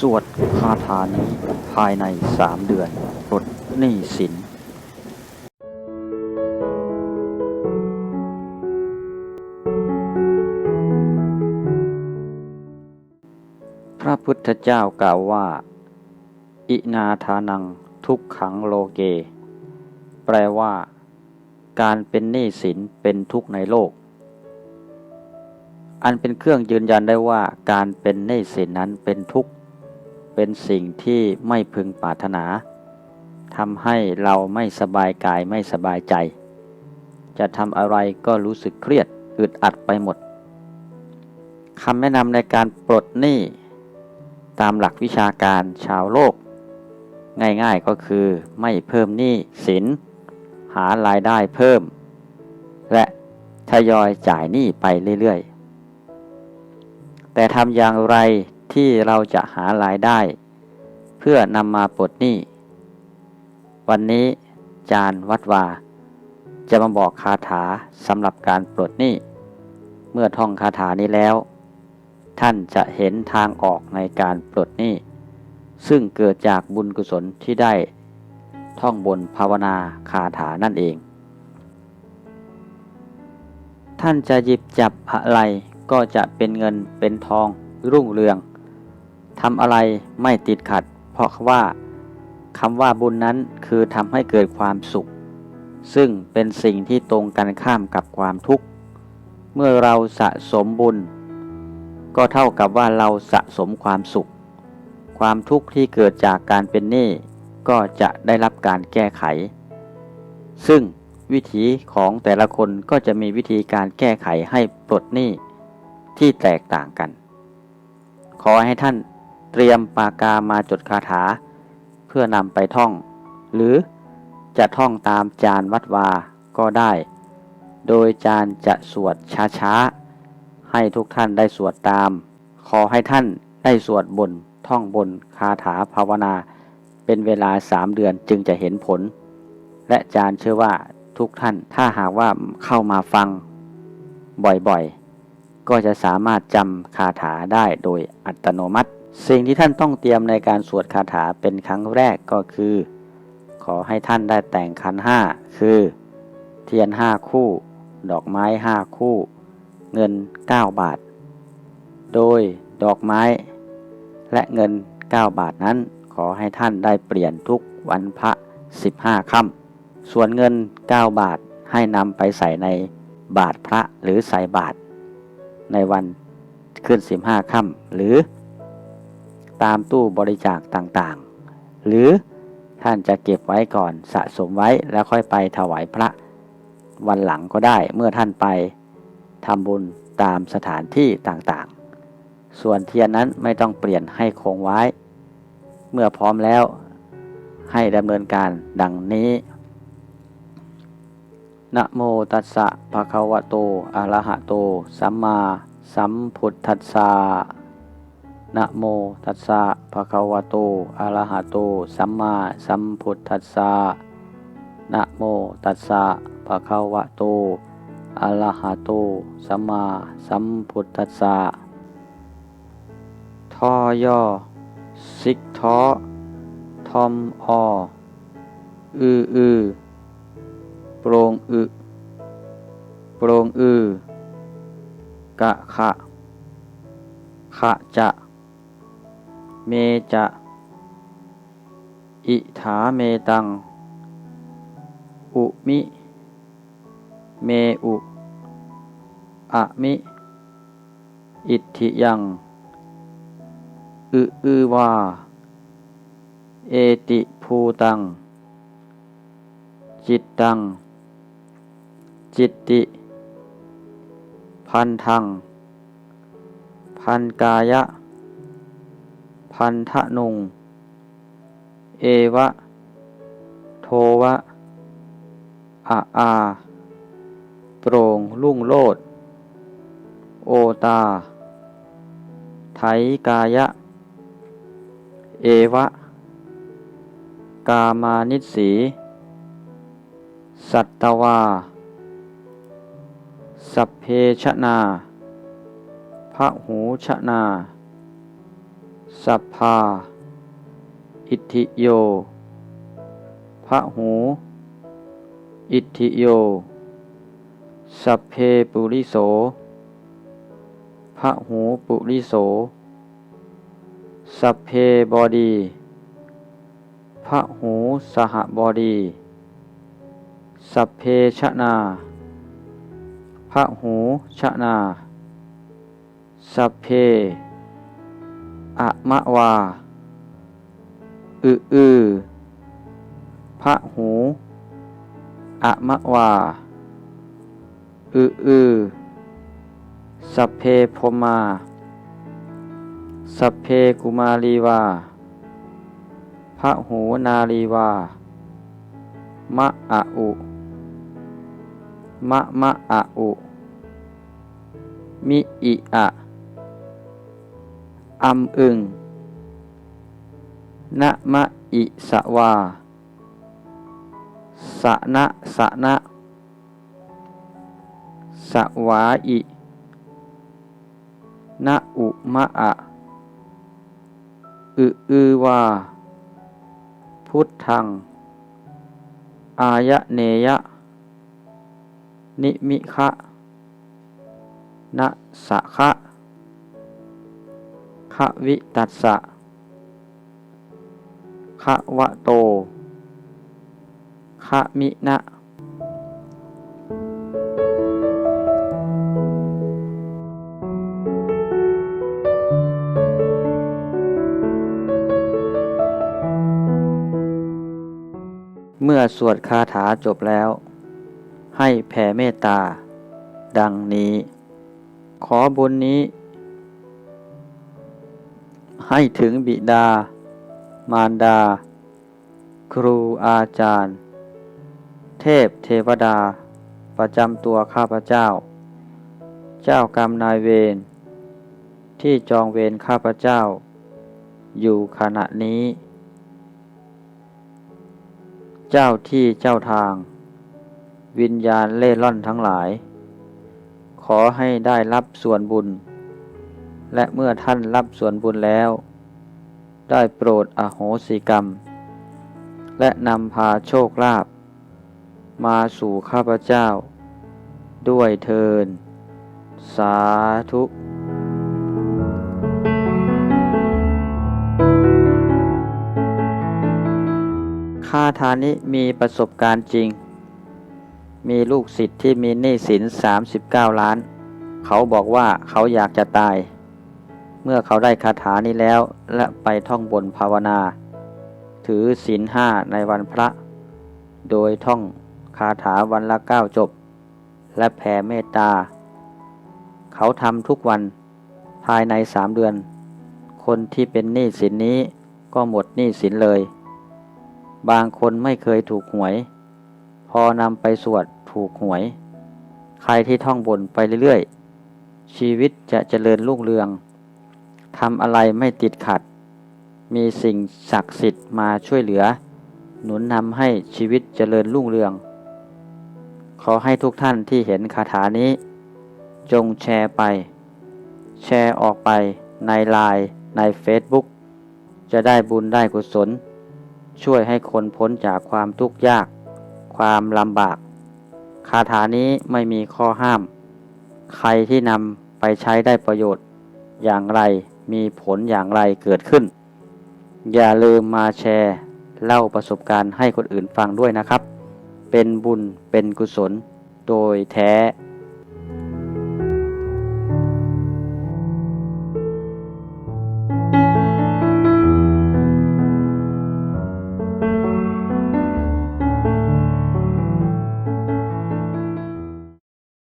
สวดคาถานี้ภายในสามเดือนปลดหนี้สินพระพุทธเจ้ากล่าวว่า อินาทานังทุกขังโลเก แปลว่า การเป็นหนี้สินเป็นทุกข์ในโลก อันเป็นเครื่องยืนยันได้ว่าการเป็นหนี้สินนั้นเป็นทุกข์ เป็นสิ่งที่ไม่พึงปรารถนาทำให้เราไม่สบายกายไม่สบายใจ จะทำอะไรก็รู้สึกเครียดอึดอัดไปหมดคำแนะนำในการปลดหนี้ตามหลักวิชาการชาวโลก ง่ายๆก็คือไม่เพิ่มหนี้สิน หารายได้เพิ่ม และทยอยจ่ายหนี้ไปเรื่อยๆ แต่ทำอย่างไร ที่เราจะหารายได้ เพื่อนำมาปลดหนี้ วันนี้จานวัดวา จะมาบอกคาถาสำหรับการปลดหนี้ เมื่อท่องคาถานี้แล้ว ท่านจะเห็นทางออกในการปลดหนี้ ซึ่งเกิดจากบุญกุศลที่ได้ ท่องบนภาวนาคาถานั่นเอง ท่านจะหยิบจับอะไรก็จะเป็นเงินเป็นทองรุ่งเรือง ทำอะไรไม่ติดขัด เพราะว่าคำว่าบุญนั้นคือทำให้เกิดความสุข ซึ่งเป็นสิ่งที่ตรงกันข้ามกับความทุกข์ เมื่อเราสะสมบุญ ก็เท่ากับว่าเราสะสมความสุข ความทุกข์ที่เกิดจากการเป็นหนี้ก็จะได้รับการแก้ไข ซึ่งวิธีของแต่ละคนก็จะมีวิธีการแก้ไขให้ปลดหนี้ที่แตกต่างกัน ขอให้ท่าน เตรียมปากกามาจดคาถา เพื่อนำไปท่อง หรือจะท่องตามจานวัดวาก็ได้ โดยจานจะสวดช้าๆ ให้ทุกท่านได้สวดตาม ขอให้ท่านได้สวดบนท่องบนคาถาภาวนา เป็นเวลาสามเดือนจึงจะเห็นผล และจานเชื่อว่าทุกท่านถ้าหากว่าเข้ามาฟัง บ่อยๆ ก็จะสามารถจำคาถาได้โดยอัตโนมัติ สิ่งที่ท่านต้องเตรียมในการสวดคาถาเป็นครั้งแรกก็คือ ขอให้ท่านได้แต่งขันห้าคือ เทียนห้าคู่ ดอกไม้ห้าคู่ เงิน 9 บาท โดยดอกไม้ และเงิน 9 บาทนั้น ขอให้ท่านได้เปลี่ยนทุกวันพระ 15ค่ำส่วนเงิน 9 บาทให้นำไปใส่ในบาทพระหรือใส่บาท ในวันขึ้น 15ค่ำหรือ ตามตู้บริจาคต่างๆ หรือท่านจะเก็บไว้ก่อนสะสมไว้แล้วค่อยไปถวายพระ วันหลังก็ได้เมื่อท่านไปทำบุญตามสถานที่ต่างๆ ส่วนเทียนนั้นไม่ต้องเปลี่ยนให้คงไว้ เมื่อพร้อมแล้วให้ดำเนินการดังนี้นะโมตัสสะภะคะวะโต อะระหะโต สัมมาสัมพุทธัสสะ นะโมตัสสะภะคะวะโต อะระหะโต สัมมาสัมพุทธัสสะนะโมตัสสะภะคะวะโต อะระหะโต สัมมาสัมพุทธัสสะทอย่อสิกท้อทอมออืออือโปรงอึโปรงอือกะขะขะจะ เมจะ อิถาเมตัง อุมิ เมอุอะมิ อิทธิยัง อึอือวา เอติภูตัง จิตตัง จิตติ พันธัง พันกายะ พันทะนุง เอวะ โทวะอะอาโปร่งลุ่งโลด โอตา ไถกายะ เอวะ กามานิสี สัตตวา สัพเพชนาพระหูชนา สัพพา อิทธิโย พระหู อิทธิโย สัพเพปุริโส พระหูปุริโส สัพเพบอดี พระหูสหบอดี สัพเพชนา พระหูชนา สัพเพ อะมะวาอึอือพระหู อะมะวาอึอือสัพเพพมา สัพเพกุมารีวาพระหูนารีวา มะอะอุ มะมะอะอุ มิอิอะ อัมอึงนะมะอิสวาสะนะสะนะสวาอินะอุมะอะอึอือวา พุทธัง อายะเนยะ นิมิคะนะสะคะ คะวิตัสสะคะวะโตคะมินะเมื่อสวดคาถาจบแล้ว ให้แผ่เมตตา ดังนี้ ขอบุญนี้ ให้ถึงบิดา มารดา ครูอาจารย์ เทพเทวดา ประจำตัวข้าพเจ้า เจ้ากรรมนายเวร ที่จองเวรข้าพเจ้า อยู่ขณะนี้ เจ้าที่เจ้าทาง วิญญาณเล่ร่อนทั้งหลาย ขอให้ได้รับส่วนบุญ และเมื่อท่านรับส่วนบุญแล้ว ได้โปรดอโหสิกรรม และนำพาโชคลาภมาสู่ข้าพเจ้า ด้วยเทิน สาธุคาถานี้มีประสบการณ์จริง มีลูกศิษย์ที่มีหนี้สิน 39 ล้าน เขาบอกว่าเขาอยากจะตาย เมื่อเขาได้คาถานี้แล้วและไปท่องบนภาวนา ถือศีลห้าในวันพระ โดยท่องคาถาวันละเก้าจบ และแผ่เมตตา เขาทำทุกวันภายในสามเดือน คนที่เป็นหนี้สินนี้ก็หมดหนี้สินเลย บางคนไม่เคยถูกหวย พอนำไปสวดถูกหวย ใครที่ท่องบนไปเรื่อยๆ ชีวิตจะเจริญรุ่งเรือง ทำอะไรไม่ติดขัด มีสิ่งศักดิ์สิทธิ์มาช่วยเหลือ หนุนนำให้ชีวิตเจริญรุ่งเรือง ขอให้ทุกท่านที่เห็นคาถานี้ จงแชร์ไป แชร์ออกไปในไลน์ในเฟซบุ๊กจะได้บุญได้กุศล ช่วยให้คนพ้นจากความทุกข์ยาก ความลำบาก คาถานี้ไม่มีข้อห้าม ใครที่นำไปใช้ได้ประโยชน์อย่างไร มีผลอย่างไรเกิดขึ้น อย่าลืมมาแชร์เล่าประสบการณ์ให้คนอื่นฟังด้วยนะครับ เป็นบุญเป็นกุศลโดยแท้